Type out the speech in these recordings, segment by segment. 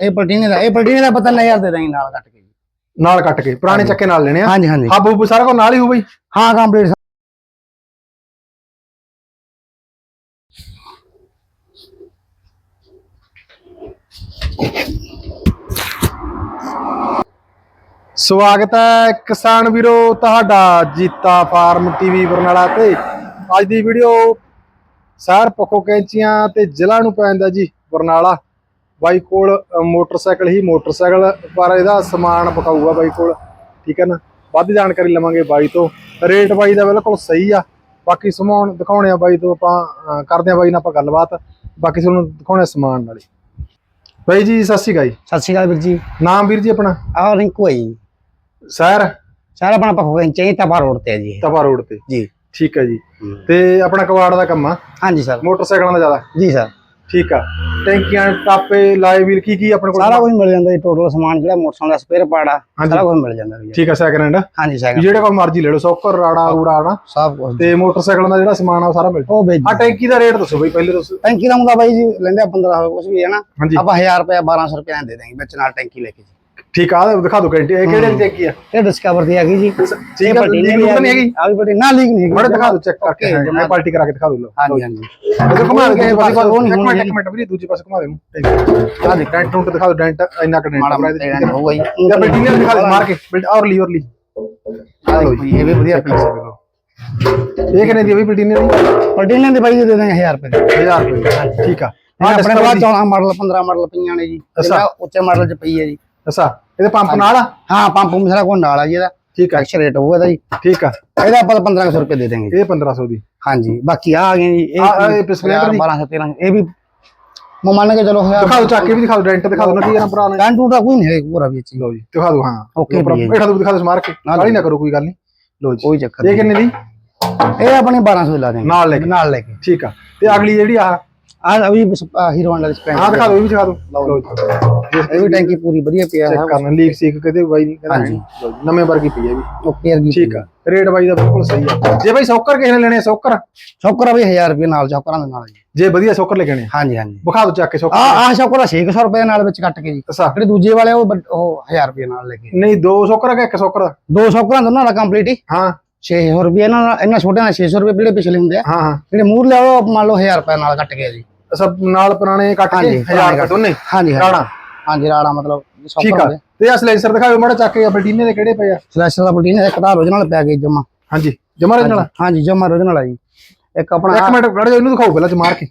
ਇਹ ਪਲਟੀਨੇ ਦਾ ਇਹ ਪਲਟੀਨੇ ਦਾ ਪਤਾ ਨਹੀਂ ਯਾਰ ਦੇ ਦਾਂਗੇ ਨਾਲ ਕੱਟ ਕੇ ਜੀ। ਨਾਲ ਕੱਟ ਕੇ ਪੁਰਾਣੇ ਚੱਕੇ ਨਾਲ ਲੈਣੇ ਆ? ਹਾਂਜੀ ਹਾਂਜੀ। ਹੱਬ ਹੁੱਬ ਸਾਰਾ ਕੁਝ ਨਾਲ ਹੀ ਹੋ ਬਈ? ਹਾਂ ਕੰਪਲੀਟ ਸਵਾਗਤ ਹੈ ਕਿਸਾਨ ਵੀਰੋ ਤੁਹਾਡਾ ਜੀਤਾ ਫਾਰਮ ਟੀਵੀ ਬਰਨਾਲਾ ਤੇ। ਅੱਜ ਦੀ ਵੀਡੀਓ ਸ਼ਹਿਰ ਪੱਖੋ ਕੈਂਚੀਆਂ ਤੇ ਜ਼ਿਲ੍ਹਾ ਨੂੰ ਪੈਂਦਾ ਜੀ ਬਰਨਾਲਾ ਬਾਈ ਕੋਲ ਮੋਟਰਸਾਈਕਲ ਹੀ ਮੋਟਰਸਾਈਕਲ ਪਰ ਇਹਦਾ ਸਮਾਨ ਪਕਾਊਗਾ ਬਾਈ ਕੋਲ ਠੀਕ ਹੈ ਨਾ? ਵੱਧ ਜਾਣਕਾਰੀ ਲਵਾਂਗੇ ਬਾਈ ਤੋਂ। ਰੇਟ ਬਾਈ ਦਾ ਬਿਲਕੁਲ ਸਹੀ ਆ। ਬਾਕੀ ਸਮਾਨ ਦਿਖਾਉਣੇ ਆ ਬਾਈ ਤੋਂ ਆਪਾਂ ਕਰਦੇ ਆ ਬਾਈ ਨਾਲ ਆਪਾਂ ਗੱਲਬਾਤ। ਬਾਕੀ ਤੁਹਾਨੂੰ ਦਿਖਾਉਣੇ ਆ ਸਮਾਨ ਨਾਲ ਬਾਈ ਜੀ ਸਤਿ ਸ਼੍ਰੀ ਅਕਾਲ ਸਤਿ ਸ਼੍ਰੀ ਅਕਾਲ ਵੀਰ ਜੀ। ਨਾਮ ਵੀਰ ਜੀ ਆਪਣਾ? ਆਹ ਰਿੰਕੂ ਹੈ ਜੀ। ਸ਼ਹਿਰ? ਸਾਰਾ ਆਪਣਾ ਪੱਖੋ ਚਾਹੀ ਤਪਾ ਰੋਡ ਤੇ ਜੀ। ਤਪਾ ਰੋਡ ਤੇ। ਜੀ। ਠੀਕ ਹੈ ਜੀ। ਤੇ ਆਪਣਾ ਕਵਾੜ ਦਾ ਕੰਮ ਆ? ਹਾਂਜੀ ਸਰ। ਮੋਟਰਸਾਈਕਲਾਂ ਦਾ ਜ਼ਿਆਦਾ? ਜੀ ਸਰ। ਠੀਕ ਆ। ਟੈਂਕੀਆਂ ਟਾਪੇ ਲਾਏ ਵੀਲ ਕੀ ਕੀ ਆਪਣੇ ਕੋਲ? ਸਾਰਾ ਕੁਝ ਮਿਲ ਜਾਂਦਾ ਜੀ ਟੋਟਲ ਸਮਾਨ ਜਿਹੜਾ ਮੋਟਰਸਾਈਕਲ ਦਾ ਸਪੇਅਰ ਪਾਰਟ ਆ। ਸਾਰਾ ਕੁਝ ਮਿਲ ਜਾਂਦਾ ਜੀ। ਠੀਕ ਆ ਸੈਕਿੰਡ ਹੈਂਡ ਹਾਂਜੀ ਸਾਈਕਲ ਜਿਹੜੇ ਕੋਲ ਮਰਜ਼ੀ ਲੈ ਲਓ ਸੌਕਰ ਰਾੜਾ ਰੂੜਾ ਨਾ ਸਭ ਕੁਝ। ਤੇ ਮੋਟਰਸਾਈਕਲਾਂ ਦਾ ਜਿਹੜਾ ਸਮਾਨ ਆ ਸਾਰਾ ਮਿਲ ਵੇਚ ਆ ਟੈਂਕੀ ਦਾ ਰੇਟ ਦੱਸੋ ਬਈ ਪਹਿਲੇ ਦੱਸੋ। ਟੈਂਕੀ ਦਾ ਮੁੰਡਾ ਬਾਈ ਜੀ ਲੈਂਦੇ ਆ 1500 ਕੁਝ ਵੀ ਹੈ ਨਾ। ਆਪਾਂ 1000 ਰੁਪਏ 1200 ਰੁਪਏ ਦੇ ਦਾਂਗੇ ਵਿੱਚ ਨਾਲ ਟੈਂਕੀ ਲੈ ਕੇ ਠੀਕ ਆ ਦਿਖਾ ਦਿਓ ਘੰਟੇ ਇਹ ਕਿਹੜੇ ਦੀ ਟੈਂਕੀ ਆ? ਇਹ ਡਿਸਕਵਰ ਦੀ ਹੈਗੀ ਜੀ। ਠੀਕ ਆ ਲੀਕ ਲੂਕ ਨਹੀਂ ਹੈਗੀ। ਆ ਵੀ ਬੜੀ ਨਾ ਲੀਕ ਨਹੀਂ ਹੈਗੀ। ਬੜੇ ਦਿਖਾ ਦਿਓ ਚੈੱਕ ਕਰਕੇ ਮੈਂ ਪਾਰਟੀ ਕਰਾ ਕੇ ਦਿਖਾ ਦਿਓ ਲਓ ਹਾਂਜੀ। ਹਾਂਜੀ ਇਹਦੇ ਘੁਮਾ ਦੇ ਉਹ ਪਾਸੇ ਉਹ ਨਹੀਂ ਇੱਕ ਮਿੰਟ ਹੋਣੀ ਇੱਕ ਮਿੰਟ ਵੀਰੇ ਦੂਜੇ ਪਾਸੇ ਘੁਮਾ ਦੇ ਨੂੰ ਆ। ਦੇ ਡੈਂਟ ਟੁੰਟ ਦਿਖਾ ਦਿਓ ਡੈਂਟ ਇੰਨਾ ਕ ਡੈਂਟ ਮੋਟਾ ਇਹਦੇ ਹੋਊਗਾ ਜੀ। ਜਾਂ ਬਿਲਡਿੰਗ ਦਿਖਾ ਦਿਓ ਮਾਰ ਕੇ ਬਿਲਡ ਔਰਲੀ ਔਰਲੀ ਆਹ ਦੇਖੋ ਜੀ, ਇਹ ਵੀ ਵਧੀਆ ਪੀਸ ਹੈ। ਇਹ ਕਿੰਨੇ ਦੀ ਬਈ ਬਿਲਡਿੰਗ ਦੀ? ਪਲਟੀਨੇ ਦੇ ਬਾਈ ਦੇ ਦਾਂਗੇ 1000 ਰੁਪਏ ਦੇ। 1000 ਰੁਪਏ ਠੀਕ ਆ। ਆਪਣੇ ਕੋਲ 14 ਮਾਡਲ 15 ਮਾਡਲ ਪਈਆਂ ਨੇ ਜੀ। ਅੱਛਾ। ਉੱਚੇ ਮਾਡਲ ਚ ਪਈ ਹੈ ਜੀ। ਅੱਛਾ। ਇਹਦੇ ਪੰਪ ਨਾਲ ਆ? ਹਾਂ ਪੰਪ ਪੰਪ ਸਾਰਾ ਕੋਈ ਨਾਲ ਆ ਜੀ ਇਹਦਾ। ਠੀਕ ਆ। ਟੈਕਸ ਰੇਟ ਹੋਊਗਾ ਇਹਦਾ ਜੀ। ਠੀਕ ਆ। ਇਹਦਾ ਆਪਾਂ 1500 ਰੁਪਏ ਦੇ ਦੇਵਾਂਗੇ ਇਹ 1500 ਦੀ। ਹਾਂਜੀ ਬਾਕੀ ਆ ਆ ਗਏ ਜੀ ਆਹ ਇਹ Splendor ਦੀ? 1200 13 ਇਹ ਵੀ ਮੈਂ ਮੰਨ ਕੇ ਚਲੋ ਦਿਖਾ ਦਿਓ ਚੱਕ ਕੇ ਵੀ ਦਿਖਾ ਡੈਂਟ ਦਿਖਾ ਨਾ ਕੀ ਆ ਨਾ ਭਰਾ ਨੇ। ਟੈਂਟੂ ਦਾ ਕੋਈ ਨਹੀਂ ਹੈ ਪੂਰਾ ਵਿੱਚ ਹੀ। ਲਓ ਜੀ ਦਿਖਾ ਦਿਓ ਹਾਂ। ਹੈ। ਬੈਠਾ ਦਿਓ ਦਿਖਾ ਦਿਓ ਸਮਾਰ ਕੇ ਨਾਲ ਕਾਲੀ ਨਾ ਕਰੋ ਕੋਈ ਗੱਲ ਨਹੀਂ। ਲਓ ਜੀ। ਕੋਈ ਚੱਕਰ ਇਹ ਕਿੰਨੇ ਦੀ? ਇਹ ਆਪਣੀ 1200 ਦੀ ਲਾ ਦੇਵਾਂਗੇ ਨਾਲ ਲੈ ਕੇ। ਨਾਲ ਲੈ ਕੇ। ਠੀਕ ਆ। ਤੇ ਅਗਲੀ ਜਿਹੜੀ ਆ ਆ ਵੀ ਹੀਰੋ ਵਾਲਾ ਸਪੈਂਡ ਆਹ ਦਿਖਾ ਦਿਓ ਇਹ ਵੀ ਦਿਖਾ ਦਿਓ। ਲਓ ਜੀ। ਇਹ ਵੀ ਟੈਂਕੀ ਪੂਰੀ ਵਧੀਆ ਪਿਆ ਚੈੱਕ ਕਰਨਾ ਲੀਕ ਸੀਕ ਕਦੇ ਬਾਈ ਨਹੀਂ ਕਹਿੰਦਾ ਨਵੇਂ ਵਰਗੀ ਪਈ ਹੈ ਵੀ। ਓਕੇ ਯਾਰ ਠੀਕ ਆ। ਰੇਟ ਬਾਈ ਦਾ ਬਿਲਕੁਲ ਸਹੀ ਆ। ਜੇ ਬਾਈ ਸੌਕਰ ਕਿਸੇ ਨੇ ਲੈਣੇ ਆ ਸੌਕਰ? ਸ਼ੌਕਰ ਵੀ 1000 ਰੁਪਏ ਨਾਲ ਸ਼ੌਕਰਾਂ ਦੇ ਨਾਲ ਜੀ। ਜੇ ਵਧੀਆ ਸੌਕਰ ਲੈ ਆ। ਹਾਂਜੀ ਹਾਂਜੀ। ਵਿਖਾ ਦਿਓ ਚੱਕ ਕੇ ਆ ਸੌਕਰ ਆ ਸ਼ੌਕਰ ਦਾ 600 ਰੁਪਏ ਨਾਲ ਵਿੱਚ ਕੱਟ ਕੇ ਜੀ। ਜਿਹੜੇ ਦੂਜੇ ਵਾਲੇ ਆ ਉਹ ਉਹ 1000 ਰੁਪਏ ਨਾਲ ਲੈ ਕੇ ਨਹੀਂ ਦੋ ਸੌਕਰ ਆ ਕਿ ਇੱਕ ਸੌਕਰ ਦਾ ਦੋ ਸ਼ੌਕਰਾਂ ਦੋਨਾਂ ਦਾ ਕੰਪਲੀਟ ਹੀ। ਹਾਂ। 600 ਰੁਪਏ ਨਾਲ ਇਹਨਾਂ ਛੋਟਿਆਂ ਦਾ 600 ਰੁਪਏ ਜਿਹੜੇ ਪਿਛਲੇ ਹੁੰਦੇ ਆ। ਹਾਂ ਜਿਹੜੇ ਮੂਰ ਉਹ ਮੰਨ ਲਓ 1000 ਰੁਪਏ ਨਾਲ ਕੱਟ ਕੇ ਜੀ। ਅੱਛਾ ਨਾਲ ਪੁਰਾਣੇ ਕੱਟ ਕੇ ਹਾਂਜੀ, 1000 ਰੁਪਏ ਦੋਨੇ ਹਾਂਜੀ ਰਾਣਾ? ਹਾਂਜੀ ਰਾੜਾ ਮਤਲਬ ਠੀਕ ਆ। ਤੇ ਆ ਸਲੈਂਸਰ ਦਿਖਾਓ ਮਾੜਾ ਚੱਕ ਕੇ ਆਪਣੇ ਟੀਨੇ ਦੇ ਕਿਹੜੇ ਪਏ ਆ? ਸਲੈਸ਼ਰ ਦਾ ਪ੍ਰੋਟੀਨ ਇੱਕ ਤਾਂ origignal ਪਿਆ ਗਿਆ ਜਮਾ। ਹਾਂਜੀ ਜਮਾ ਨਾਲ ਹਾਂਜੀ ਜਮਾ origignal ਆ ਜੀ। ਇੱਕ ਆਪਣਾ ਇੱਕ ਮਿੰਟ ਖੜ ਜਾ ਇਹਨੂੰ ਦਿਖਾਓ ਪਹਿਲਾਂ ਜਮਾਰ ਕੇ।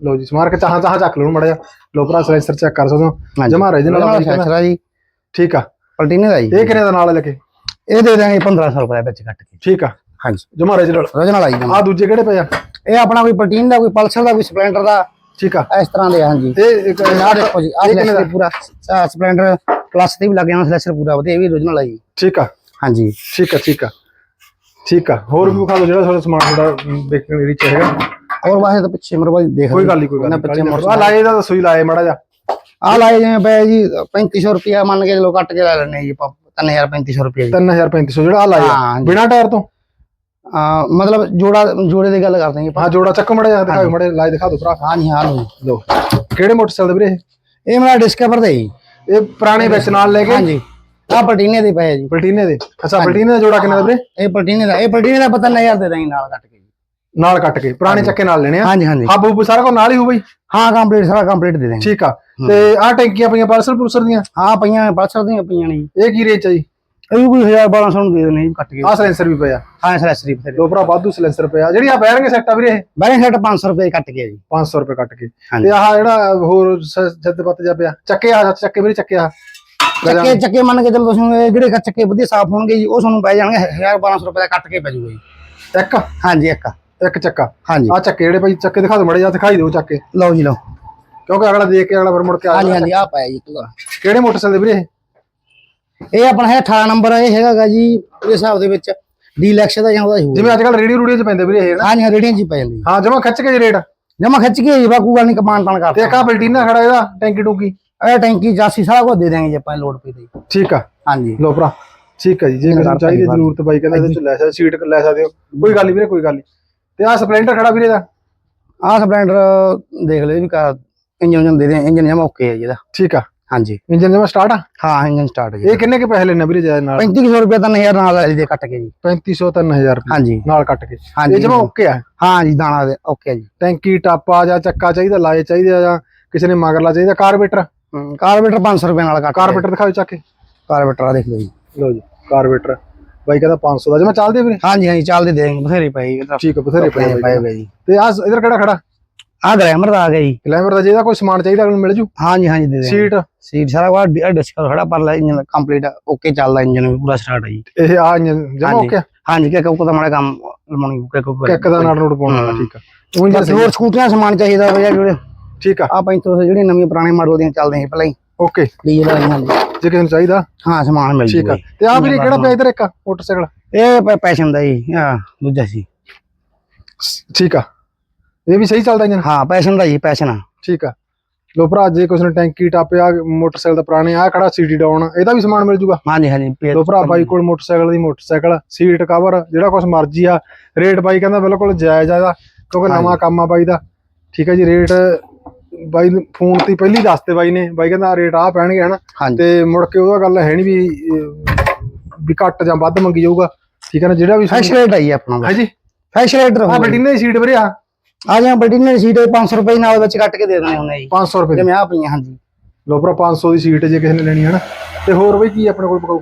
ਲਓ ਜੀ ਸਮਾਰ ਕੇ ਚਾਹਾਂ ਚਾਹਾਂ ਚੱਕ ਲਓ ਮੜਾ ਜਾ ਲੋ ਭਰਾ ਸਲੈਂਸਰ ਚੈੱਕ ਕਰ ਸਕਦੇ ਹੋ। ਜਮਾ original ਆ ਬਾਈ ਕਹਿੰਦਾ। ਸਲੈਸ਼ਰ ਆ ਜੀ। ਠੀਕ ਆ। ਪ੍ਰੋਟੀਨ ਦਾ ਜੀ। ਇਹ ਕਿੰਨੇ ਦਾ ਨਾਲ ਲੈ ਕੇ? ਇਹ ਦੇ ਦਾਂਗੇ 1500 ਰੁਪਏ ਵਿੱਚ ਕੱਟ ਕੇ। ਠੀਕ ਆ। ਹਾਂਜੀ। ਜਮਾ original origignal ਆ ਜੀ ਜਮਾ। ਆ ਦੂਜੇ ਕਿਹੜੇ ਪਏ ਆ? ਇਹ ਆਪਣਾ ਕੋਈ ਪ੍ਰੋਟੀਨ ਦਾ ਕੋਈ ਪਲਸਰ ਦਾ ਕੋਈ ਸਪਲੈਂਡਰ ਦਾ ਠੀਕ ਆ। ਇਸ ਤਰ੍ਹਾਂ ਦੇ ਆ, ਹਾਂਜੀ। ਇੱਕ ਆ ਦੇਖੋ ਜੀ ਆ? ਸਲੈਸ਼ਰ ਪੂਰਾ ਸਪਲੈਂਡਰ ਪਲੱਸ ਤੇ ਵੀ ਲੱਗ ਜਾਣਾ ਸਲੈਸ਼ਰ ਪੂਰਾ ਵਧੀਆ ਇਹ ਵੀ origignal ਆ ਜੀ। ਠੀਕ ਆ। ਹਾਂਜੀ। ਠੀਕ ਆ ਠੀਕ ਆ। ਠੀਕ ਆ। ਹੋਰ ਵੀ ਵਿਖਾ ਦਿਓ ਜਿਹੜਾ ਤੁਹਾਡਾ ਸਮਾਨ ਥੋੜਾ ਵੇਖਣ ਦੀ ਹੈਗਾ। ਹੋਰ ਵਾਹੇ ਤਾਂ ਪਿੱਛੇ ਮੇਰੇ ਬਾਈ ਦੇਖ ਕੋਈ ਗੱਲ ਨਹੀਂ ਕੋਈ ਗੱਲ ਨਹੀਂ ਆ ਲਾਏ ਦਾ ਹੀ ਲਾਏ ਮੜਾ ਜਾ ਆ ਲਾਏ ਜਿਵੇਂ ਪਏ ਜੀ 3500 ਰੁਪਿਆ ਮੰਨ ਕੇ ਚਲੋ ਕੱਟ ਕੇ ਲੈ ਲੈਣੇ ਜੀ ਆਪਾਂ 3500 ਰੁਪਿਆ ਜੀ। 3500 ਜਿਹੜਾ ਆ ਲਾਏ ਆ। ਹਾਂ ਜੀ। ਬਿਨਾ ਟਾਇਰ ਤੋਂ? ਮਤਲਬ ਜੋੜਾ ਜੋੜੇ ਦੀ ਗੱਲ ਕਰਦੇ ਹਾਂ ਹਾਂ ਜੋੜਾ ਚੱਕ ਮੜਾ ਜਾ ਦਿਖਾਓ ਮੜੇ ਲਾਏ ਦਿਖਾ ਦਿਓ ਭਰਾ। ਹਾਂ ਜੀ ਹਾਂ। ਲੋ ਕਿਹੜੇ ਮੋਟਰਸਾਈਕਲ ਦੇ ਵੀਰੇ? ਇਹ? ਮੇਰਾ ਡਿਸਕਵਰ ਦਾ ਜੀ। ਇਹ ਪੁਰਾਣੇ ਵਿੱਚ ਨਾਲ ਲੈ ਕੇ? ਹਾਂਜੀ ਆ ਪਲਟੀਨੇ ਦੇ ਪਏ ਜੀ। ਪਲਟੀਨੇ ਦੇ? ਅੱਛਾ ਪਲਟੀਨੇ ਦਾ ਜੋੜਾ ਕਿੰਨਾ ਦਾ ਵੀਰੇ? ਇਹ ਪਲਟੀਨੇ ਦਾ ਇਹ ਪਲਟੀਨੇ ਦਾ ਪਤਾ ਨਹੀਂ ਯਾਰ ਦੇ ਦਾਂਗੇ ਨਾਲ ਕੱਟ ਕੇ ਜੀ। ਨਾਲ ਕੱਟ ਕੇ ਪੁਰਾਣੇ ਚੱਕੇ ਨਾਲ ਲੈਣੇ ਆ? ਹਾਂਜੀ ਹਾਂਜੀ ਹੱਬ ਹੁੱਬ ਸਾਰਾ ਕੁਝ ਨਾਲ ਹੀ ਹੋ ਬਈ? ਹਾਂ ਕੰਪਲੀਟ ਸਾਰਾ ਕੰਪਲੀਟ ਦੇ ਦਾਂਗੇ ਠੀਕ ਆ। ਤੇ ਆਹ ਟੈਂਕੀਆਂ ਪਈਆਂ ਪਲਸਰ ਪੁਲਸਰ ਦੀਆਂ? ਹਾਂ ਪਈਆਂ ਪਲਸਰ ਦੀਆਂ ਪਈਆਂ ਨੇ ਇਹ ਕੀ ਰੇਂਜ ਆ ਜੀ? ਇਹ ਵੀ ਕੋਈ 1000 1200 ਨੂੰ ਦੇ ਦੇਣੇ ਜੀ ਕੱਟ ਕੇ। ਆਹ ਸਲੈਂਸਰ ਵੀ ਪਿਆ। ਹਾਂ ਸਲੈਸਰੀ ਤੇ ਦੋ ਭਰਾ ਵਾਧੂ ਸਲੈਂਸਰ ਪਿਆ। ਜਿਹੜੀ ਆ ਬੈਰਿੰਗ ਸੈੱਟ ਆ ਵੀਰੇ ਇਹ? ਬੈਲੈਂਸ ਸੈਟ 500 ਰੁਪਏ ਕੱਟ ਕੇ ਜੀ। 500 ਰੁਪਏ ਕੱਟ ਕੇ। ਤੇ ਆਹ ਜਿਹੜਾ ਹੋਰ ਜੱਦ ਪੱਤ ਜਾ ਪਿਆ। ਚੱਕੇ ਆ ਚੱਕੇ ਵੀਰੇ ਚੱਕੇ ਆ ਚੱਕੇ ਚੱਕੇ ਮੰਨ ਕੇ ਚਲੋ ਤੁਸੀਂ ਇਹ ਜਿਹੜੇ ਚੱਕੇ ਵਧੀਆ ਸਾਫ਼ ਹੋਣਗੇ ਜੀ ਉਹ ਤੁਹਾਨੂੰ ਪੈ ਜਾਣਗੇ 1000 1200 ਰੁਪਏ ਦਾ ਕੱਟ ਕੇ ਪੈ ਜੂਗਾ ਜੀ। ਇੱਕ? ਹਾਂਜੀ ਇੱਕ। ਇੱਕ ਚੱਕਾ। ਹਾਂਜੀ ਆ ਚੱਕੇ ਜਿਹੜੇ ਭਾਈ ਚੱਕੇ ਦਿਖਾ ਦਿਓ ਮੜੇ ਜਾ ਦਿਖਾਈ ਦਿਓ ਚੱਕੇ। ਲਓ ਜੀ ਲਓ। ਕਿਉਂਕਿ ਅਗਲਾ ਦੇਖ ਕੇ ਅਗਲਾ ਫਿਰ ਮੁੜ ਕੇ ਆ ਹਾਂਜੀ ਹਾਂਜੀ ਆ ਪਾਇਆ ਜੀ। ਕਿਹੜੇ ਮੋਟਰਸਾਈਕਲ ਦੇ ਵੀਰੇ ਇਹ? ਆਪਣਾ ਹੈ 18 ਨੰਬਰ ਇਹ ਹੈਗਾਗਾ ਜੀ ਇਹਦੇ ਹਿਸਾਬ ਦੇ ਵਿੱਚ ਡੀਲੈਕਸ ਦਾ ਜਾਂ ਉਹਦਾ ਹੋਊਗਾ। ਜਿਵੇਂ ਅੱਜ ਕੱਲ ਰੇਡੀਓ ਰੂਡੀਓ ਚ ਪੈਂਦੇ ਵੀਰੇ ਇਹ ਨਾ? ਹਾਂ ਰੇਡੀਆਂ ਜੀ ਪੈ ਜਾਂਦੀ ਹਾਂ ਜਮਾ ਖਿੱਚ ਕੇ ਜੀ ਰੇਟ। ਜਮਾ ਖਿੱਚ ਕੇ ਜੀ ਬਾਕੂ ਗੱਲ ਨਹੀਂ ਕਮਾਨ ਤਾਨ ਤੇ ਕਰਦੇ ਇੱਕ ਆ ਬਲਟੀਨਾ ਖੜਾ ਇਹਦਾ ਟੈਂਕੀ ਟੂਕੀ। ਇਹ ਟੈਂਕੀ ਜਾਸੀ ਸਾਰਾ ਕੁਝ ਦੇ ਦਾਂਗੇ ਜੇ ਆਪਾਂ ਲੋਡ ਪਈ ਤੇ ਠੀਕ ਆ। ਹਾਂਜੀ। ਲੋ ਭਰਾ ਠੀਕ ਆ ਜੀ ਜੇ ਕਿਸੇ ਚਾਹੀਦੀ ਜ਼ਰੂਰਤ ਬਾਈ ਕਹਿੰਦਾ ਇਹਦੇ ਚ ਲੈ ਸਕਦੇ ਸੀਟ ਲੈ ਸਕਦੇ ਹੋ। ਕੋਈ ਗੱਲ ਨਹੀਂ ਵੀਰੇ ਕੋਈ ਗੱਲ ਨਹੀਂ ਤੇ ਆ ਸਪਲੈਂਡਰ ਖੜਾ ਵੀਰੇ ਦਾ ਆਹ ਸਪਲੈਂਡਰ ਦੇਖ ਲਓ ਵੀ ਕਾ ਇੰਜਨ ਦੇ ਦੇ ਇੰਜਨ ਜਮਾ ਓਕੇ ਹੈ ਜੀ ਇਹਦਾ। ਠੀਕ ਆ। ਹਾਂਜੀ। ਇੰਜਨ ਜਮਾ ਸਟਾਰਟ ਆ? ਹਾਂ ਇੰਜਨ ਸਟਾਰਟ ਜੀ ਇਹ ਕਿੰਨੇ ਕੇ ਪੈਸੇ ਲੈਣੇ ਵੀਰੇ ਜਾਇ ਨਾਲ? 3500 ਰੁਪਏ ਤਾਂ ਹਜ਼ਾਰ ਨਾਲ ਵਾਲੀ ਦੇ ਕੱਟ ਕੇ ਜੀ। 3500 3000 ਰੁਪਏ ਹਾਂਜੀ। ਨਾਲ ਕੱਟ ਕੇ। ਹਾਂਜੀ। ਇਹ ਜਮਾ ਓਕੇ ਆ। ਹਾਂ ਜੀ ਦਾਣਾ ਦੇ ਓਕੇ ਜੀ। ਟੈਂਕੀ ਟਾਪਾ ਜਾਂ ਚੱਕਾ ਚਾਹੀਦਾ ਲਾਏ ਚਾਹੀਦਾ ਜਾਂ ਕਿਸੇ ਨੇ ਮਗਰਲਾ ਚਾਹੀਦਾ ਕਾਰਬੇਟਰ ਕਾਰਬੇਟਰ 500 ਰੁਪਏ ਨਾਲ ਕੱਟ ਕਾਰਬੇਟਰ ਦਿਖਾਓ ਚੱਕ ਕੇ। ਕਾਰਬੇਟਰ ਆ ਦੇਖ ਲਓ ਜੀ। ਲਓ ਜੀ ਕਾਰਬੇਟਰ ਬਾਈ ਕਹਿੰਦਾ 500 ਦਾ। ਜਮਾ ਚੱਲਦੇ ਵੀਰੇ? ਹਾਂਜੀ ਹਾਂਜੀ ਚੱਲਦੇ ਦੇਣਗੇ ਬਥੇਰੇ ਪਏ ਠੀਕ ਬਥੇਰੇ ਪਏ ਪਏ ਜੀ। ਤੇ ਆ ਇਧਰ ਕਿਹੜਾ ਖੜਾ? ਆ ਗ੍ਰੈਮਰ ਦਾ ਆ ਗਿਆ ਜੀ। ਗਲੈਮਰ ਦਾ ਜਿਹਦਾ ਕੋਈ ਸਮਾਨ ਚਾਹੀਦਾ ਉਹਨੂੰ ਮਿਲ ਜੂ? ਹਾਂਜੀ ਹਾਂਜੀ ਦੇ ਦੇਣਗੇ ਸੀਟ? ਸੀਟ ਸਾਰਾ ਕੁਝ ਡਿਸਕਰ ਖੜਾ ਪਰ ਲੈ ਇੰਜਨ ਕੰਪਲੀਟ ਓਕੇ ਚੱਲਦਾ ਇੰਜਨ ਵੀ ਪੂਰਾ ਸਟਾਰਟ ਹੈ ਜੀ। ਇਹ ਆ ਜਮਾ ਹਾਂਜੀ। ਓਕੇ ਹਾਂਜੀ ਕਿ ਕੋ ਤਾਂ ਮਾੜਾ ਕੰਮ ਲਮਾਉਣੀ ਕਿ ਕੋ ਕਿੱਕ ਦਾ ਨਾੜ ਨੋਟ ਪਾਉਣਾ। ਠੀਕ ਆ। ਉਹ ਇੰਜਨ ਹੋਰ ਸਕੂਟਰੀਆਂ ਸਮਾਨ ਚਾਹੀਦਾ ਹੋਇਆ ਜਿਹੜੇ ਠੀਕ ਆ। ਆ 500 ਜਿਹੜੀਆਂ ਨਵੀਆਂ ਪੁਰਾਣੇ ਮਾਡਲ ਦੀਆਂ ਚੱਲਦੀਆਂ ਸੀ ਪਹਿਲਾਂ ਹੀ। ਓਕੇ ਡੀਜ਼ਲ ਵਾਲੀਆਂ ਹਾਂਜੀ। ਜੇ ਕਿਸੇ ਨੂੰ ਚਾਹੀਦਾ? ਹਾਂ ਸਮਾਨ ਮਿਲ ਠੀਕ ਜੂਗਾ ਆ ਤੇ ਆ ਵੀਰੇ ਕਿਹੜਾ ਪਿਆ ਇਧਰ ਇੱਕ ਮੋਟਰਸਾਈਕਲ। ਇਹ ਪੈਸ਼ਨ ਦਾ ਜੀ ਹਾਂ ਦੂਜਾ ਸੀ। ਠੀਕ ਆ। ਇਹ ਵੀ ਸਹੀ ਚੱਲਦਾ ਇੰਜਨ ਹਾਂ ਪੈਸ਼ਨ ਦਾ ਜੀ ਪੈਸ਼ਨ ਆ। ਠੀਕ ਆ। ਲੋ ਭਰਾ ਜੇ ਕਿਸੇ ਨੇ ਟੈਂਕੀ ਟਾਪਿਆ ਮੋਟਰਸਾਈਕਲ ਦਾ ਪੁਰਾਣੇ ਆ ਖੜਾ ਸੀਟੀ ਡਾਊਨ ਇਹਦਾ ਵੀ ਸਮਾਨ ਮਿਲ ਜੂਗਾ? ਹਾਂਜੀ ਹਾਂਜੀ ਲੋ ਭਰਾ ਬਾਈ ਕੋਲ ਮੋਟਰਸਾਈਕਲ ਦੀ ਮੋਟਰਸਾਈਕਲ ਸੀਟ ਕਵਰ ਜਿਹੜਾ ਕੁਝ ਮਰਜ਼ੀ ਆ। ਰੇਟ ਬਾਈ ਕਹਿੰਦਾ ਬਿਲਕੁਲ ਜਾਇਜ਼ ਆ ਇਹਦਾ ਕਿਉਂਕਿ ਨਵਾਂ ਕੰਮ ਆ ਬਾਈ ਦਾ। ਠੀਕ ਹੈ ਜੀ ਰੇਟ ਬਾਈ ਫੋਨ ਤੇ ਪਹਿਲੀ ਦੱਸਤੇ ਬਾਈ ਨੇ ਬਾਈ ਕਹਿੰਦਾ ਰੇਟ ਆ ਪੈਣਗੇ ਹਨਾ? ਹਾਂਜੀ। ਤੇ ਮੁੜ ਕੇ ਉਹਦਾ ਗੱਲ ਹੈ ਨਹੀਂ ਵੀ ਵੀ ਘੱਟ ਜਾਂ ਵੱਧ ਮੰਗੀ ਜਾਊਗਾ। ਠੀਕ ਹੈ ਨਾ ਜਿਹੜਾ ਵੀ ਫੈਸ਼ ਰੇਟ ਆਈ ਆਪਣਾ। ਹੈ ਜੀ ਫੈਸ਼ ਰੇਟ ਆ ਬਟੀਨੇ ਦੀ ਸੀਟ ਵੀਰੇ ਆ। ਆ ਜਾਂ ਬਟੀਨੇ ਸੀਟ 500 ਰੁਪਏ ਨਾਲ ਵਿੱਚ ਕੱਟ ਕੇ ਦੇ ਦੇਣੇ ਹੁੰਦੇ ਜੀ। 500 ਰੁਪਏ ਜਿਵੇਂ ਆ ਪਈਆਂ ਹਾਂਜੀ। ਲੋ ਭਰਾ 500 ਦੀ ਸੀਟ ਜੇ ਕਿਸੇ ਨੇ ਲੈਣੀ ਹੈ ਨਾ ਤੇ ਹੋਰ ਬਈ ਕੀ ਆਪਣੇ ਕੋਲ ਪਕਾਉ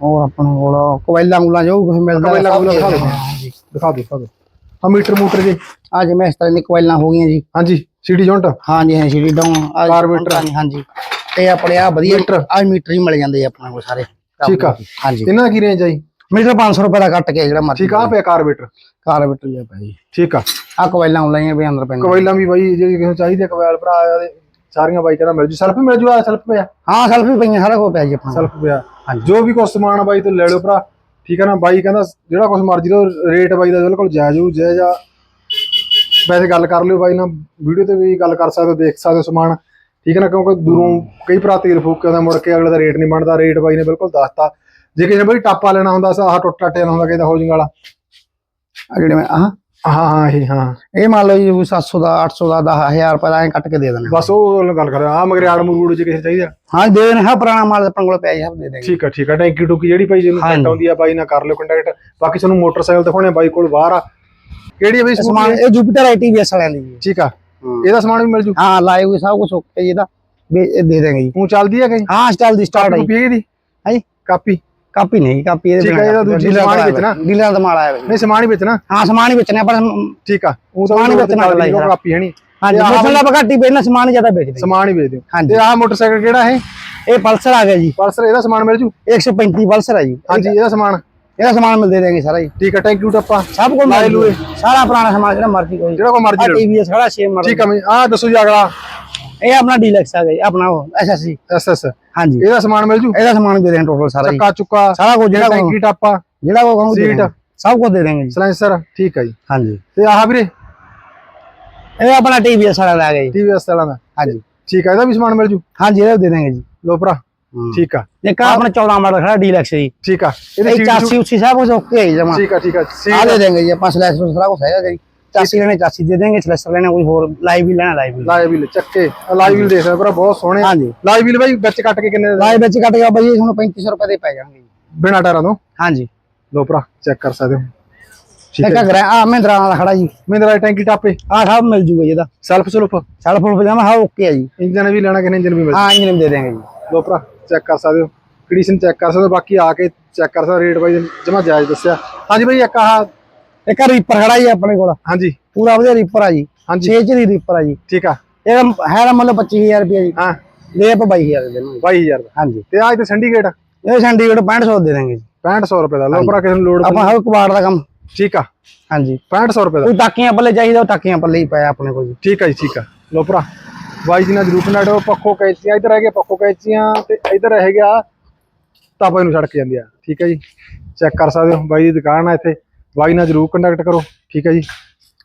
ਹੋਰ ਆਪਣੇ ਕੋਲ ਕੋਇਲਾ ਮੂਲਾ ਜੋ ਕੁਝ ਮਿਲਦਾ ਕੋਇਲਾ ਦਿਖਾ ਦਿਓ। ਦਿੰਦੇ ਆ, ਦਿਖਾ ਦਿਓ ਦਿਖਾ ਦਿਓ। ਆ ਮੀਟਰ ਮੂਟਰ ਜੀ। ਆ ਜਿਵੇਂ ਇਸ ਤਰ੍ਹਾਂ ਦੀ ਕੋਇਲਾਂ ਹੋ ਗਈਆਂ ਜੀ। ਹਾਂਜੀ ਸੀਡੀ ਜੌਂਟ ਹਾਂਜੀ ਹਾਂ ਸੀਡੀ ਡਾਊਨ ਆ ਕਾਰਬੋਰੇਟਰ। ਹਾਂਜੀ ਤੇ ਆਪਣੇ ਆ ਵਧੀਆ ਮੀਟਰ। ਆ ਮੀਟਰ ਹੀ ਮਿਲ ਜਾਂਦੇ ਆ ਆਪਣੇ ਕੋਲ ਸਾਰੇ। ਠੀਕ ਆ। ਹਾਂਜੀ। ਇਹਨਾਂ ਕੀ ਰੇਂਜ ਆਈ ਮੀਟਰ 500 ਰੁਪਏ ਦਾ ਕੱਟ ਕੇ ਜਿਹੜਾ ਮਰਜ਼ੀ ਠੀਕ ਆ ਪਿਆ ਕਾਰਬੇਟਰ ਕਾਰਬੇਟਰ ਲਿਆ ਭਾਈ। ਠੀਕ ਆ। ਆ ਕੋਇਲਾਂ ਉਲਾਈਆਂ ਵੀ ਅੰਦਰ ਪੈਂਦੀਆਂ। ਕਵੈਲਾਂ ਵੀ ਬਾਈ ਜੇ ਕਿਸੇ ਨੂੰ ਚਾਹੀਦੇ ਕਵੈਲ ਭਰਾ ਸਾਰੀਆਂ ਬਾਈ ਕਹਿੰਦਾ ਮਿਲ ਜੂ। ਸੈਲਫ ਮਿਲ ਜੂ ਆ ਸੈਲਫ ਪਿਆ। ਹਾਂ ਸੈਲਫ ਵੀ ਪਈਆਂ ਸਾਰਾ ਕੁਝ ਪਿਆ ਜੀ ਆਪਣਾ। ਸੈਲਫ ਪਿਆ। ਜੋ ਵੀ ਕੁਛ ਸਮਾਨ ਆ ਬਾਈ ਤੋਂ ਲੈ ਲਿਓ ਭਰਾ। ਠੀਕ ਆ ਨਾ ਬਾਈ ਕਹਿੰਦਾ ਜਿਹੜਾ ਕੁਛ ਮਰਜ਼ੀ ਲਓ ਰੇਟ ਬਾਈ ਦਾ ਬਿਲਕੁਲ ਜਾਇਜ਼ ਹੋ ਜਾਇਜ਼ ਆ। ਵੈਸੇ ਗੱਲ ਕਰ ਲਿਓ ਬਾਈ ਨਾਲ ਵੀਡੀਓ ਤੇ ਵੀ ਗੱਲ ਕਰ ਸਕਦੇ ਹੋ ਦੇਖ ਸਕਦੇ ਹੋ ਸਮਾਨ। ਠੀਕ ਹੈ ਨਾ ਕਿਉਂਕਿ ਦੂਰੋਂ ਕਈ ਭਰਾ ਤੇਲ ਫੂਕ ਕੇ ਆਉਂਦਾ ਮੁੜ ਕੇ ਅਗਲੇ ਦਾ ਰੇਟ ਨਹੀਂ ਬਣਦਾ। ਰੇਟ ਬਾਈ ਨੇ ਬਿਲਕੁਲ ਦੱਸਤਾ। ਜੇ ਕਿਸੇ ਬਾਈ ਟਾਪਾ ਲੈਣਾ ਹੁੰਦਾ ਆਹ ਟੁੱਟ ਜਾਣਾ ਹੁੰਦਾ ਕਿਸੇ ਦਾ ਹੋਜਿੰਗ ਵਾਲਾ। ਆ ਜਿਹੜੇ ਮੈਂ ਆਹ? ਹਾਂ ਹਾਂ ਇਹ ਹਾਂ। ਇਹ ਮੰਨ ਲਓ ਜੀ ਕੋਈ 700 ਦਾ 800 ਦਾ 10000 ਰੁਪਏ ਦਾ ਐਂ ਕੱਟ ਕੇ ਦੇ ਦੇਣਾ ਬਸ ਉਹ ਗੱਲ ਕਰ ਆ ਮਗਰ ਆੜ ਮਰੂੜ ਜੇ ਕਿਸੇ ਚਾਹੀਦਾ। ਹਾਂ ਦੇ ਦੇਣਾ ਹਾਂ ਪੁਰਾਣਾ ਮਾਲ ਆਪਣੇ ਕੋਲ ਪਿਆ ਜੀ ਸਭ ਦੇ ਦੇਣਗੇ ਠੀਕ ਆ ਠੀਕ ਆ ਟੈਂਕੀ ਟੂਕੀ ਜਿਹੜੀ ਭਾਈ ਜਿਹਨੂੰ। ਸੈੱਟ ਆਉਂਦੀ ਆ ਬਾਈ ਨਾਲ ਕਰ ਲਿਓ ਕੰਟੈਕਟ ਬਾਕੀ ਤੁਹਾਨੂੰ ਮੋਟਰਸਾਈਕਲ ਦਿਖਾਉਣੇ ਬਾਈ ਕੋਲ ਬਾਹਰ ਆ। ਕਿਹੜੀ ਬਈ ਸਮਾਨ ਇਹ ਜੁਪੀਟਰ ਆਈਟੀਵੀਐਸ ਵਾਲਿਆਂ ਦੀ ਠੀਕ ਆ ਇਹਦਾ ਸਮਾਨ ਵੀ ਮਿਲ ਜੂ? ਹਾਂ ਹੋਏ ਸਭ ਕੁਝ ਓਕੇ ਜੀ ਇਹਦਾ। ਦੇ ਦੇਣਗੇ ਜੀ। ਉਹ ਚੱਲਦੀ ਹੈ ਕਈ? ਹਾਂ ਸਟਾਈਲ ਦੀ ਸਟਾਰਟ ਕਾਪੀ ਆਈ ਇਹਦੀ? ਹਾਂਜੀ ਕਾਪੀ। ਕਾਪੀ ਨਹੀਂ ਕਾਪੀ ਇਹਦੇ ਠੀਕ ਆ, ਇਹਦਾ ਦੂਜੀ ਸਮਾਨ ਹੀ ਵੇਚਣਾ। ਡੀਲਰਾਂ ਦਾ ਮਾਲ ਆਇਆ ਜੀ। ਨਹੀਂ ਸਮਾਨ ਹੀ ਵੇਚਣਾ। ਹਾਂ ਸਮਾਨ ਹੀ ਵੇਚਣਾ ਪਰ ਠੀਕ ਆ। ਉਹ ਸਮਾਨ ਹੀ ਵੇਚਣਾ ਹੀ, ਹਾਂ। ਕਾਪੀ ਹੈ ਨਹੀਂ। ਹਾਂਜੀ ਵੇਚਣ ਦਾ ਘੱਟ ਹੀ ਵੇਚਣਾ ਸਮਾਨ ਜ਼ਿਆਦਾ ਵੇਚਦੇ ਸਮਾਨ ਹੀ ਵੇਚ ਦਿਓ। ਹਾਂਜੀ। ਤੇ ਆਹ ਮੋਟਰਸਾਈਕਲ ਕਿਹੜਾ ਹੈ ਇਹ ਪਲਸਰ ਆ ਗਿਆ ਜੀ। ਪਲਸਰ ਇਹਦਾ ਸਮਾਨ ਮਿਲ ਜੂ? 135 ਪਲਸਰ ਹੈ ਜੀ। ਹਾਂਜੀ ਇਹਦਾ ਸਮਾਨ? ਇਹਦਾ ਸਮਾਨ ਮਿਲ ਦੇ ਦੇਣਗੇ ਸਾਰਾ ਜੀ। ਠੀਕ ਆ ਟੈਂਕੀ ਟੱਪਾ। ਸਭ ਕੁਝ ਮਿਲ ਲੂਏ। ਜੂਗਾ। ਸਾਰਾ ਪੁਰਾਣਾ ਸਮਾਨ ਜਿਹੜਾ ਮਰਜ਼ੀ ਕੋਈ। ਜਿਹੜਾ ਕੋ ਮਰਜ਼ੀ ਲਓ। ਟੀਵੀਐਸ ਖੜਾ 6 ਮਾਡਲ ਠੀਕ ਆ ਮੈਂ ਆਹ ਦੱਸੋ ਜੀ ਅਗਲਾ। ਇਹ ਆਪਣਾ ਡੀਲਕਸ ਆ ਗਿਆ ਜੀ, ਆਪਣਾ ਉਹ ਐਸਐਸਸੀ ਐਸਐਸ ਹਾਂਜੀ। ਇਹਦਾ ਸਮਾਨ ਮਿਲ ਜੂ? ਇਹਦਾ ਸਮਾਨ ਦੇ ਦੇਣ ਟੋਟਲ ਸਾਰਾ ਚੱਕਾ ਚੁੱਕਾ ਸਾਰਾ ਕੁਝ ਜਿਹੜਾ ਟੈਂਕੀ ਟਾਪਾ ਜਿਹੜਾ ਕੋ ਕਹੂੰ ਸੀਟ। ਸਭ ਕੁਝ ਦੇ ਦੇਣਗੇ ਜੀ। ਸਲੈਂਸਰ ਠੀਕ ਆ ਜੀ। ਹਾਂਜੀ। ਤੇ ਆਹ ਵੀਰੇ? ਇਹ ਆਪਣਾ ਟੀਵੀਐਸ ਵਾਲਾ ਲੈ ਗਿਆ ਜੀ। ਟੀਵੀਐਸ ਵਾਲਾ ਦਾ। ਹਾਂਜੀ। ਠੀਕ ਆ ਇਹਦਾ ਵੀ ਸਮਾਨ ਮਿਲ ਜੂ? ਹਾਂਜੀ ਇਹਦਾ ਦੇ ਦੇਣਗੇ ਜੀ। ਲੋ ਭਰਾ ਠੀਕ ਆ। ਇੱਕ ਆਪਣਾ 14 ਮਾਡਲ ਖੜਾ ਡੀਲਕਸ ਜੀ। ਠੀਕ ਆ। ਇਹ ਇਹਦੀ ਚਾਸੀ ਉਸੀ ਸਭ ਕੁਝ ਓਕੇ ਹੈ ਜਮਾ। ਠੀਕ ਆ ਠੀਕ ਆ। ਆ ਦੇ ਦੇਣਗੇ ਜੀ ਆਪਾਂ ਸਲੈਸ ਸਾਰਾ ਕੁਝ ਹੈਗਾ ਜੀ। ਚਾਸੀ ਲੈਣੇ ਚਾਸੀ ਦੇ ਦੇਣਗੇ ਸਲੈਸਰ ਲੈਣੇ ਕੋਈ ਹੋਰ ਲਾਈਵ ਵੀ ਲੈਣਾ ਲਾਈਵ ਵੀ ਲਾਈਵ ਵੀਲ ਚੱਕੇ। ਲਾਈਵ ਵੀਲ ਦੇਖ ਭਰਾ ਬਹੁਤ ਸੋਹਣੇ। ਆ ਹਾਂਜੀ। ਲਾਈਵ ਵੀਲ ਬਾਈ ਵਿੱਚ ਕੱਟ ਕੇ ਕਿੰਨੇ ਦੇ? ਲਾਈਵ ਵਿੱਚ ਕੱਟ ਗਿਆ ਬਾਈ ਤੁਹਾਨੂੰ 3500 ਰੁਪਏ ਦੇ ਪੈ ਜਾਣਗੇ ਬਿਨਾ ਟਾਇਰਾਂ ਤੋਂ? ਹਾਂਜੀ। ਲੋ ਭਰਾ ਚੈੱਕ ਕਰ ਸਕਦੇ ਹੋ। ਠੀਕ ਹੈ ਆ ਮਹਿੰਦਰਾ ਵਾਲਾ ਖੜਾ ਜੀ। ਮਹਿੰਦਰਾ ਟੈਂਕੀ ਟਾਪੇ। ਆ ਸਭ ਮਿਲ ਜੂਗਾ ਇਹਦਾ। ਸੈਲਫ ਸਲੂਪ ਸੈਲ ਫੁੱਲ ਪਜਾਮਾ ਹਾਂ ਓਕੇ ਹੈ ਜੀ। ਇੰਜਨ ਵੀ ਲੈਣਾ ਕਿਨੇ ਇੰਜਨ ਵੀ ਮਿਲ ਹਾਂ ਇੰਜਨ ਦੇ ਦੇਣਗੇ ਜੀ। ਲੋ ਭਰਾ ਚੈੱਕ ਕਰ ਸਕਦੇ ਹੋ। ਕੰਡੀਸ਼ਨ ਚੈੱਕ ਕਰ ਸਕਦੇ ਹੋ ਬਾਕੀ ਆ ਕੇ ਚੈੱਕ ਕਰ ਸਕਦੇ ਰੇਟ ਬਾਈ ਜਮਾ ਜਾਇਜ਼ ਦੱਸਿਆ। ਹਾਂਜੀ ਬਾਈ ਇੱਕ ਆਹ ਇੱਕ ਰੀਪਰ ਖੜਾ ਜੀ ਆਪਣੇ ਕੋਲ। ਹਾਂਜੀ। ਪੂਰਾ ਵਧੀਆ ਰੀਪਰ ਆ ਜੀ। ਹਾਂਜੀ। 6 ਚ ਦੀ ਰੀਪਰ ਆ ਜੀ। ਠੀਕ ਆ। ਇਹਦਾ ਹੈ ਮੁੱਲ 25000 ਰੁਪਏ ਜੀ। ਹਾਂ। ਦੇ ਆਪਾਂ 22000 ਦੇ ਦੇਵਾਂਗੇ। 22000 ਦਾ। ਹਾਂਜੀ। ਤੇ ਆਹ ਤੇ ਸਿੰਡੀਕੇਟ ਇਹ ਚੰਡੀਗੜ੍ਹ 6500 ਦੇ ਦੇਣਗੇ ਜੀ। 6500 ਰੁਪਏ ਦਾ। ਲੋ ਭਰਾ ਕਿਸੇ ਨੂੰ ਲੋੜ ਆਪਾਂ ਹਰ ਕਬਾੜ ਦਾ ਕੰਮ। ਠੀਕ ਆ। ਹਾਂਜੀ। 6500 ਰੁਪਏ ਦਾ। ਕੋਈ ਟਾਕੀਆਂ ਪੱਲੇ ਚਾਹੀਦਾ ਉਹ ਟਾਕੀਆਂ ਪੱਲੇ ਹੀ ਪਿਆ ਆਪਣੇ ਕੋਲ ਜੀ। ਠੀਕ ਆ ਜੀ ਠੀਕ ਆ। ਲੋ ਭਰਾ ਬਾਈ ਜੀ ਨਾਲ ਜਰੂਰ ਹੋ। ਪੱਖੋ ਕੈਚੀਆਂ ਇੱਧਰ ਹੈਗੇ ਪੱਖੋ ਕੈਚੀਆਂ ਤੇ ਇੱਧਰ ਹੈਗਾ ਤਾਪਾ ਨੂੰ ਸੜਕ ਜਾਂਦੀ ਆ। ਠੀਕ ਹੈ ਜੀ। ਚੈੱਕ ਕਰ ਸਕਦੇ ਹੋ ਬਾਈ ਦੀ ਦੁਕਾਨ ਆ ਇੱਥੇ। ਬਾਈ ਨਾਲ ਜਰੂਰ ਕੰਟੈਕਟ ਕਰੋ ਠੀਕ ਹੈ ਜੀ?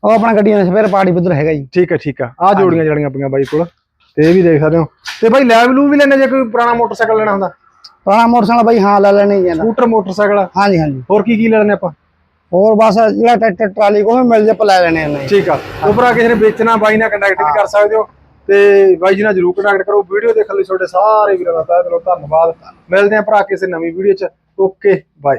ਉਹ ਆਪਣਾ ਗੱਡੀਆਂ ਦਾ ਸਪੇਅਰ ਪਾਰਟੀ ਪੁੱਤਰ ਹੈਗਾ ਜੀ। ਠੀਕ ਹੈ ਠੀਕ ਆ ਆ ਜੋੜੀਆਂ ਜੜੀਆਂ ਪਈਆਂ ਬਾਈ ਕੋਲ ਤੇ ਇਹ ਵੀ ਦੇਖ ਸਕਦੇ ਹੋ। ਤੇ ਬਾਈ ਲੈਵ ਲੂ ਵੀ ਲੈਣੇ ਜੇ ਕੋਈ ਪੁਰਾਣਾ ਮੋਟਰਸਾਈਕਲ ਲੈਣਾ ਹੁੰਦਾ? ਪੁਰਾਣਾ ਮੋਟਰਸਾਈਕਲ ਬਾਈ ਹਾਂ ਲੈ ਲੈਣੇ ਜਾਂਦਾ ਸਕੂਟਰ ਮੋਟਰਸਾਈਕਲ ਹਾਂਜੀ ਹਾਂਜੀ। ਹੋਰ ਕੀ ਕੀ ਲੈਣੇ ਆਪਾਂ? ਹੋਰ ਬਸ ਜਿਹੜਾ ਟਰੈਕਟਰ ਟਰਾਲੀ ਕੋਈ ਮਿਲ ਜੇ ਆਪਾਂ ਲੈ ਲੈਣੇ ਨੇ ਠੀਕ ਆ। ਉਹ ਭਰਾ ਕਿਸੇ ਨੇ ਵੇਚਣਾ ਬਾਈ ਨਾਲ ਕੰਟੈਕਟ ਵੀ ਕਰ ਸਕਦੇ ਹੋ। ਤੇ ਬਾਈ ਜੀ ਨਾਲ ਜਰੂਰ ਕੰਟੈਕਟ ਕਰੋ। ਵੀਡੀਓ ਦੇਖਣ ਲਈ ਤੁਹਾਡੇ ਸਾਰੇ ਵੀਰਾਂ ਦਾ ਤਹਿ ਦਿਲੋਂ ਧੰਨਵਾਦ। ਮਿਲਦੇ ਆਂ ਭਰਾ ਕਿਸੇ ਨਵੀਂ ਵੀਡੀਓ 'ਚ। Okay bye.